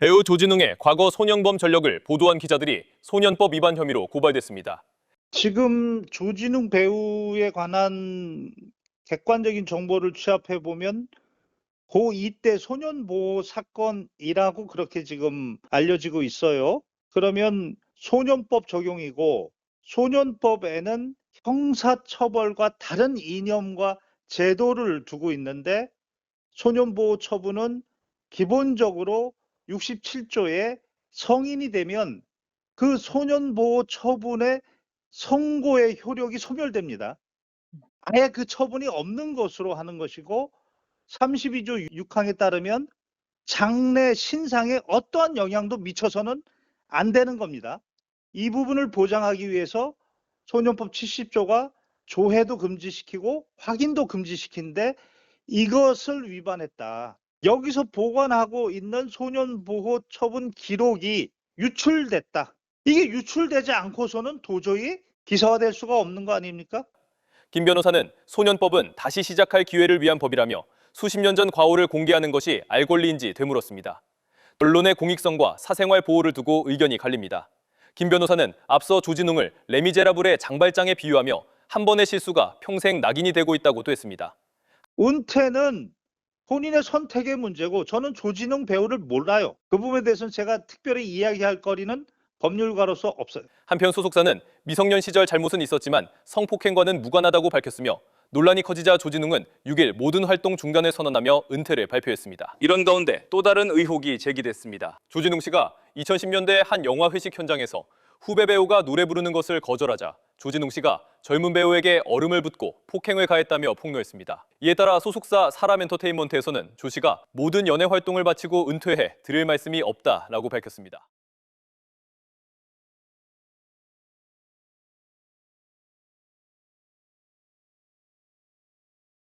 배우 조진웅의 과거 소년범 전력을 보도한 기자들이 소년법 위반 혐의로 고발됐습니다. 지금 조진웅 배우에 관한 객관적인 정보를 취합해 보면 고2 때 소년보호 사건이라고 그렇게 지금 알려지고 있어요. 그러면 소년법 적용이고 소년법에는 형사처벌과 다른 이념과 제도를 두고 있는데 소년보호 처분은 기본적으로 67조에 성인이 되면 그 소년보호 처분의 선고의 효력이 소멸됩니다. 아예 그 처분이 없는 것으로 하는 것이고 32조 6항에 따르면 장래 신상에 어떠한 영향도 미쳐서는 안 되는 겁니다. 이 부분을 보장하기 위해서 소년법 70조가 조회도 금지시키고 확인도 금지시킨데 이것을 위반했다. 여기서 보관하고 있는 소년보호 처분 기록이 유출됐다. 이게 유출되지 않고서는 도저히 기사화될 수가 없는 거 아닙니까? 김 변호사는 소년법은 다시 시작할 기회를 위한 법이라며 수십 년 전 과오를 공개하는 것이 알 권리인지 되물었습니다. 언론의 공익성과 사생활 보호를 두고 의견이 갈립니다. 김 변호사는 앞서 조진웅을 레미제라블의 장발장에 비유하며 한 번의 실수가 평생 낙인이 되고 있다고도 했습니다. 은퇴는 본인의 선택의 문제고 저는 조진웅 배우를 몰라요. 그 부분에 대해서는 제가 특별히 이야기할 거리는 법률가로서 없어요. 한편 소속사는 미성년 시절 잘못은 있었지만 성폭행과는 무관하다고 밝혔으며 논란이 커지자 조진웅은 6일 모든 활동 중단을 선언하며 은퇴를 발표했습니다. 이런 가운데 또 다른 의혹이 제기됐습니다. 조진웅 씨가 2010년대 한 영화 회식 현장에서 후배 배우가 노래 부르는 것을 거절하자 조진웅 씨가 젊은 배우에게 얼음을 붓고 폭행을 가했다며 폭로했습니다. 이에 따라 소속사 사람 엔터테인먼트에서는 조 씨가 모든 연예 활동을 마치고 은퇴해 드릴 말씀이 없다라고 밝혔습니다.